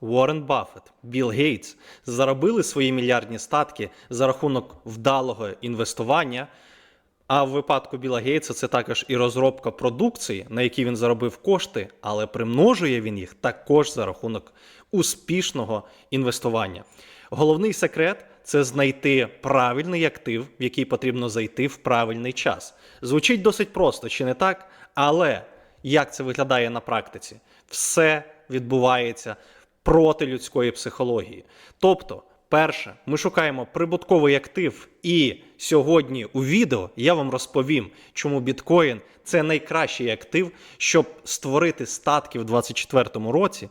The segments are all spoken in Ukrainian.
Уоррен Баффет, Білл Гейтс заробили свої мільярдні статки за рахунок вдалого інвестування. А в випадку Біла Гейтса це також і розробка продукції, на якій він заробив кошти, але примножує він їх також за рахунок успішного інвестування. Головний секрет це знайти правильний актив, в який потрібно зайти в правильний час. Звучить досить просто, чи не так? Але як це виглядає на практиці? Все відбувається проти людської психології. Тобто, перше, ми шукаємо прибутковий актив, і сьогодні у відео я вам розповім, чому біткоін це найкращий актив, щоб створити статки в 2024 році.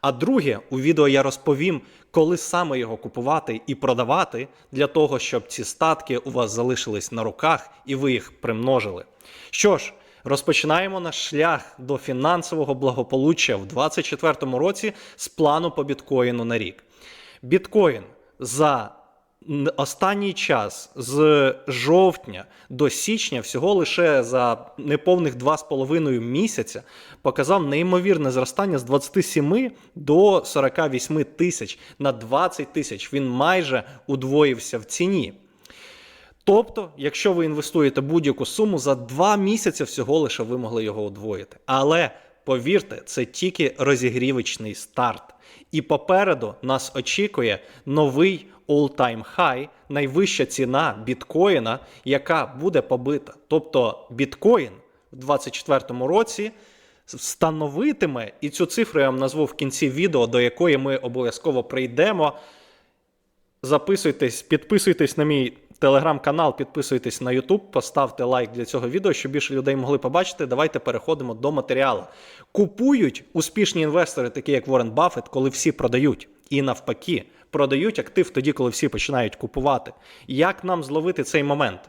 А друге, у відео я розповім, коли саме його купувати і продавати, для того, щоб ці статки у вас залишились на руках і ви їх примножили. Що ж, розпочинаємо наш шлях до фінансового благополуччя в 2024 році з плану по біткоїну на рік. Біткоін за останній час з жовтня до січня, всього лише за неповних 2,5 місяця, показав неймовірне зростання з 27 до 48 тисяч на 20 тисяч. Він майже удвоївся в ціні. Тобто, якщо ви інвестуєте будь-яку суму, за два місяці всього лише ви могли його удвоїти. Але повірте, це тільки розігрівочний старт. І попереду нас очікує новий all-time high, найвища ціна біткоїна, яка буде побита. Тобто біткоін в 2024 році встановитиме, і цю цифру я вам назву в кінці відео, до якої ми обов'язково прийдемо. Записуйтесь, підписуйтесь на мій телеграм-канал, підписуйтесь на YouTube, поставте лайк для цього відео, щоб більше людей могли побачити. Давайте переходимо до матеріалу. Купують успішні інвестори, такі як Warren Buffett, коли всі продають. І навпаки, продають актив тоді, коли всі починають купувати. Як нам зловити цей момент?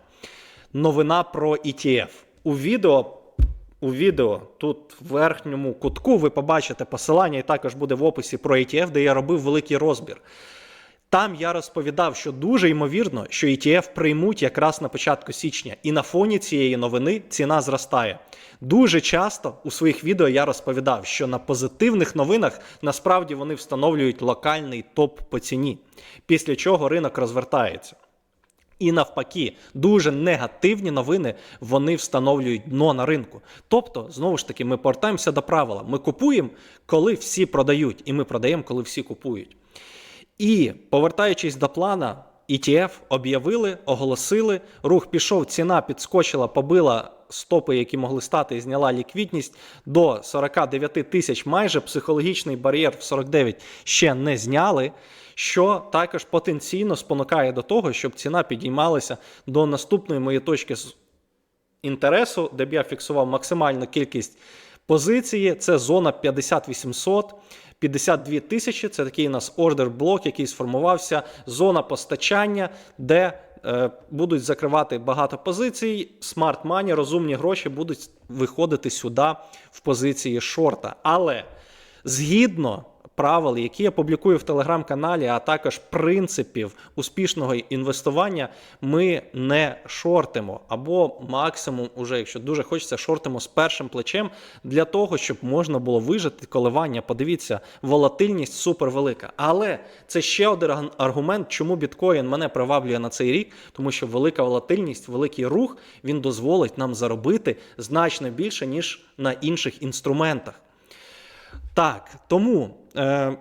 Новина про ETF. У відео у відео тут в верхньому кутку ви побачите посилання, і також буде в описі про ETF, де я робив великий розбір. Там я розповідав, що дуже ймовірно, що ETF приймуть якраз на початку січня, і на фоні цієї новини ціна зростає. Дуже часто у своїх відео я розповідав, що на позитивних новинах насправді вони встановлюють локальний топ по ціні, після чого ринок розвертається. І навпаки, дуже негативні новини вони встановлюють дно на ринку. Тобто, знову ж таки, ми повертаємося до правила: ми купуємо, коли всі продають, і ми продаємо, коли всі купують. І повертаючись до плана, ETF об'явили, оголосили, рух пішов, ціна підскочила, побила стопи, які могли стати, і зняла ліквідність до 49 тисяч. Майже психологічний бар'єр в 49 ще не зняли, що також потенційно спонукає до того, щоб ціна підіймалася до наступної моєї точки з інтересу, де б я фіксував максимальну кількість позиції. Це зона 50800. 52 тисячі це такий у нас ордер блок, який сформувався. Зона постачання, де е, будуть закривати багато позицій. Smart money, розумні гроші будуть виходити сюди в позиції шорта. Але згідно правил, які я публікую в телеграм-каналі, а також принципів успішного інвестування, ми не шортимо. Або максимум, уже, якщо дуже хочеться, шортимо з першим плечем для того, щоб можна було вижити коливання. Подивіться, волатильність супервелика. Але це ще один аргумент, чому біткоін мене приваблює на цей рік, тому що велика волатильність, великий рух він дозволить нам заробити значно більше, ніж на інших інструментах. Так, тому е,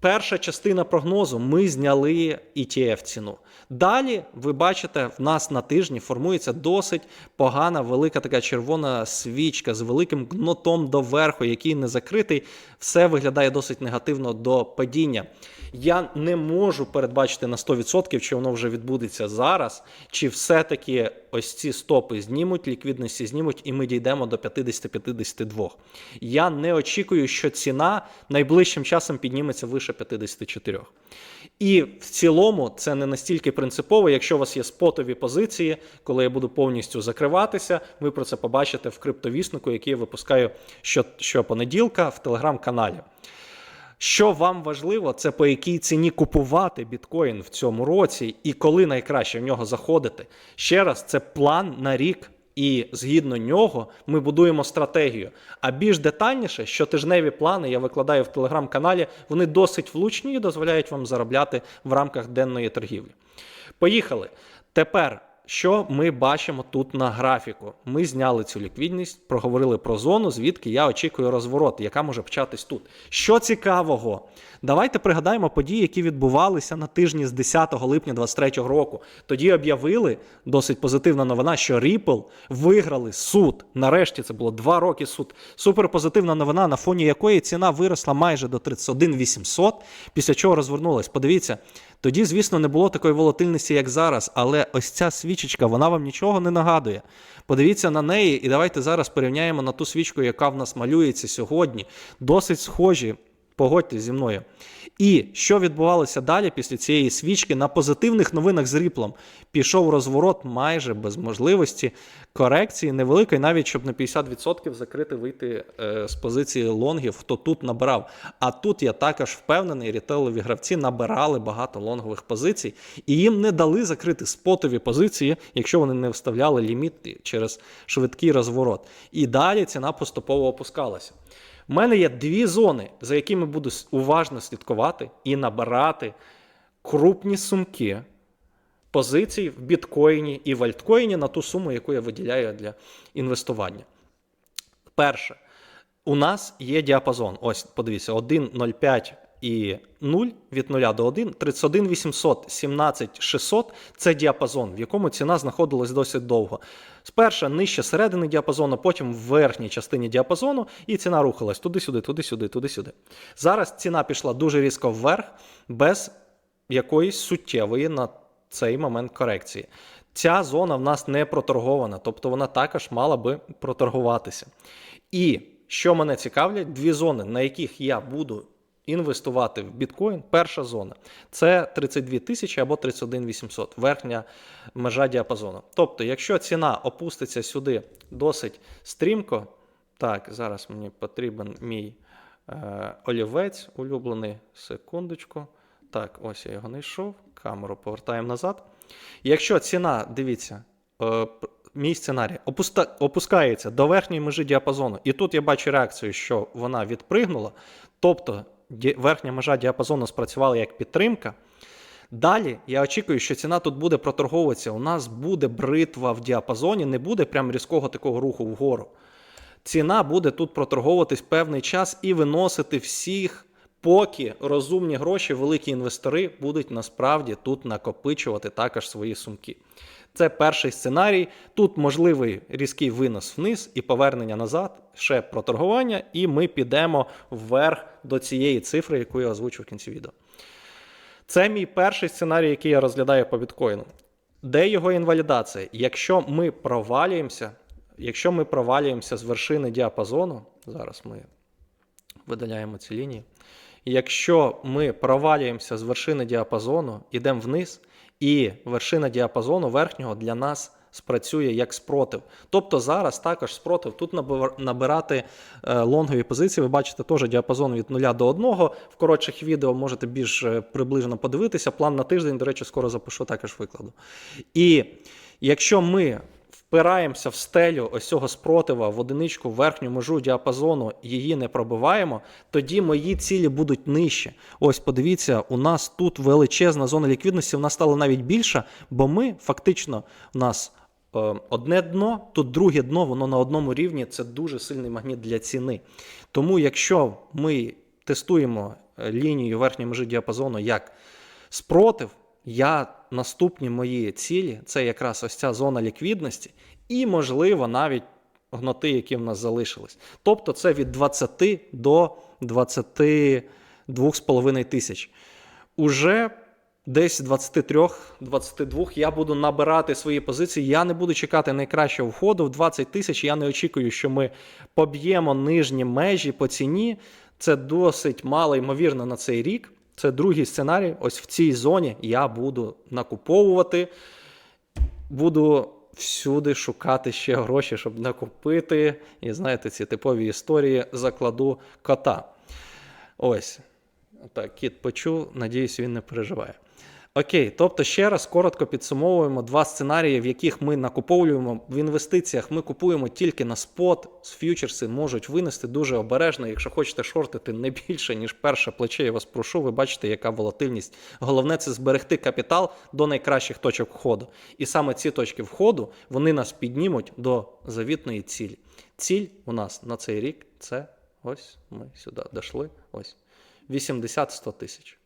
перша частина прогнозу ми зняли ETF ціну. Далі, ви бачите, в нас на тижні формується досить погана, велика така червона свічка з великим гнотом доверху, який не закритий. Все виглядає досить негативно до падіння. Я не можу передбачити на 100%, чи воно вже відбудеться зараз, чи все-таки ось ці стопи знімуть, ліквідності знімуть, і ми дійдемо до 50-52. Я не очікую, що ціна найближчим часом підніметься вище 54. І в цілому це не настільки принципово, якщо у вас є спотові позиції, коли я буду повністю закриватися, ви про це побачите в криптовіснику, який я випускаю щопонеділка в телеграм-каналі. Що вам важливо, це по якій ціні купувати біткоін в цьому році і коли найкраще в нього заходити. Ще раз, це план на рік. І згідно нього ми будуємо стратегію. А більш детальніше, щотижневі плани я викладаю в телеграм-каналі, вони досить влучні і дозволяють вам заробляти в рамках денної торгівлі. Поїхали. Тепер. Що ми бачимо тут на графіку? Ми зняли цю ліквідність, проговорили про зону, звідки я очікую розворот, яка може початись тут. Що цікавого, давайте пригадаємо події, які відбувалися на тижні з 10 липня 2023 року. Тоді об'явили досить позитивна новина, що Ripple виграли суд. Нарешті це було два роки суд. Суперпозитивна новина, на фоні якої ціна виросла майже до 31 800, після чого розвернулась. Подивіться. Тоді, звісно, не було такої волатильності, як зараз, але ось ця свічечка, вона вам нічого не нагадує. Подивіться на неї, і давайте зараз порівняємо на ту свічку, яка в нас малюється сьогодні. Досить схожі, погодьтесь зі мною. І що відбувалося далі після цієї свічки на позитивних новинах з ріплом? Пішов розворот майже без можливості корекції, невеликої, навіть щоб на 50% закрити вийти е, з позиції лонгів, хто тут набирав. А тут я також впевнений, рітейлові гравці набирали багато лонгових позицій, і їм не дали закрити спотові позиції, якщо вони не вставляли ліміт через швидкий розворот. І далі ціна поступово опускалася. У мене є дві зони, за якими буду уважно слідкувати і набирати крупні сумки позицій в біткоїні і в альткоїні на ту суму, яку я виділяю для інвестування. Перше, у нас є діапазон. Ось, подивіться, 1,05 і 0 від 0 до 1, 31 800, 17 600 – це діапазон, в якому ціна знаходилась досить довго. Спершу нижче середини діапазону, потім в верхній частині діапазону, і ціна рухалась туди-сюди, туди-сюди, туди-сюди. Зараз ціна пішла дуже різко вверх, без якоїсь суттєвої на цей момент корекції. Ця зона в нас не проторгована, тобто вона також мала би проторгуватися. І що мене цікавлять, дві зони, на яких я буду інвестувати в біткоін. Перша зона це 32 тисячі або 31 800, верхня межа діапазону. Тобто, якщо ціна опуститься сюди досить стрімко, так, зараз мені потрібен мій е, олівець улюблений. Секундочку. Так, ось я його знайшов. Камеру повертаємо назад. Якщо ціна, дивіться, е, мій сценарій опуста, опускається до верхньої межі діапазону, і тут я бачу реакцію, що вона відпригнула, тобто верхня межа діапазону спрацювала як підтримка. Далі я очікую, що ціна тут буде проторговуватися. У нас буде бритва в діапазоні, не буде прям різкого такого руху вгору. Ціна буде тут проторговуватись певний час і виносити всіх поки розумні гроші, великі інвестори будуть насправді тут накопичувати також свої сумки. Це перший сценарій. Тут можливий різкий винос вниз і повернення назад, ще проторгування, і ми підемо вверх до цієї цифри, яку я озвучу в кінці відео. Це мій перший сценарій, який я розглядаю по біткоїну. Де його інвалідація? Якщо ми провалюємося, якщо ми провалюємося з вершини діапазону, зараз ми видаляємо ці лінії. Якщо ми провалюємося з вершини діапазону, йдемо вниз, і вершина діапазону верхнього для нас спрацює як спротив. Тобто зараз також спротив. Тут набирати е, лонгові позиції, ви бачите теж діапазон від 0 до 1. В коротших відео можете більш е, приближено подивитися. План на тиждень, до речі, скоро запишу також викладу. І якщо ми впираємося в стелю ось цього спротива в одиничку верхню межу діапазону, її не пробиваємо, тоді мої цілі будуть нижче. Ось подивіться, у нас тут величезна зона ліквідності, вона стала навіть більша, бо ми фактично у нас. е, Одне дно, тут друге дно, воно на одному рівні, це дуже сильний магніт для ціни. Тому, якщо ми тестуємо е, лінію верхньої межі діапазону як спротив, я наступні мої цілі це якраз ось ця зона ліквідності, і, можливо, навіть гноти, які в нас залишились. Тобто це від 20 до 22,5 тисяч. Уже десь 23-22 я буду набирати свої позиції. Я не буду чекати найкращого входу. В 20 тисяч я не очікую, що ми поб'ємо нижні межі по ціні. Це досить мало ймовірно на цей рік. Це другий сценарій. Ось в цій зоні я буду накуповувати, буду всюди шукати ще гроші, щоб накупити. І знаєте, ці типові історії закладу кота. Ось. Так, кіт почув, надіюсь, він не переживає. Окей, тобто ще раз коротко підсумовуємо два сценарії, в яких ми накуповуємо в інвестиціях. Ми купуємо тільки на спот. З ф'ючерси можуть винести дуже обережно. Якщо хочете шортити не більше ніж перше плече, я вас прошу. Ви бачите, яка волатильність. Головне це зберегти капітал до найкращих точок входу. І саме ці точки входу вони нас піднімуть до завітної цілі. Ціль у нас на цей рік це ось ми сюди дійшли. Ось 80-100 тисяч.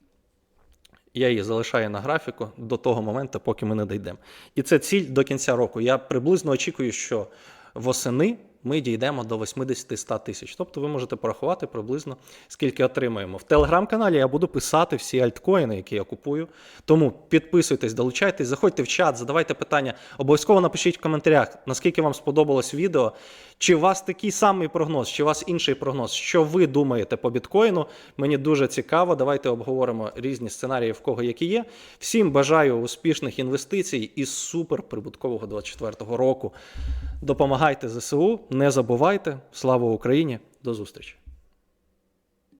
Я її залишаю на графіку до того моменту, поки ми не дійдемо. І це ціль до кінця року. Я приблизно очікую, що восени ми дійдемо до 80-100 тисяч. Тобто ви можете порахувати приблизно, скільки отримаємо. В телеграм-каналі я буду писати всі альткоїни, які я купую. Тому підписуйтесь, долучайтесь, заходьте в чат, задавайте питання. Обов'язково напишіть в коментарях, наскільки вам сподобалось відео. Чи у вас такий самий прогноз, чи у вас інший прогноз? Що ви думаєте по біткоїну? Мені дуже цікаво. Давайте обговоримо різні сценарії, в кого які є. Всім бажаю успішних інвестицій і суперприбуткового 24-го року. Допомагайте ЗСУ, не забувайте. Слава Україні! До зустрічі!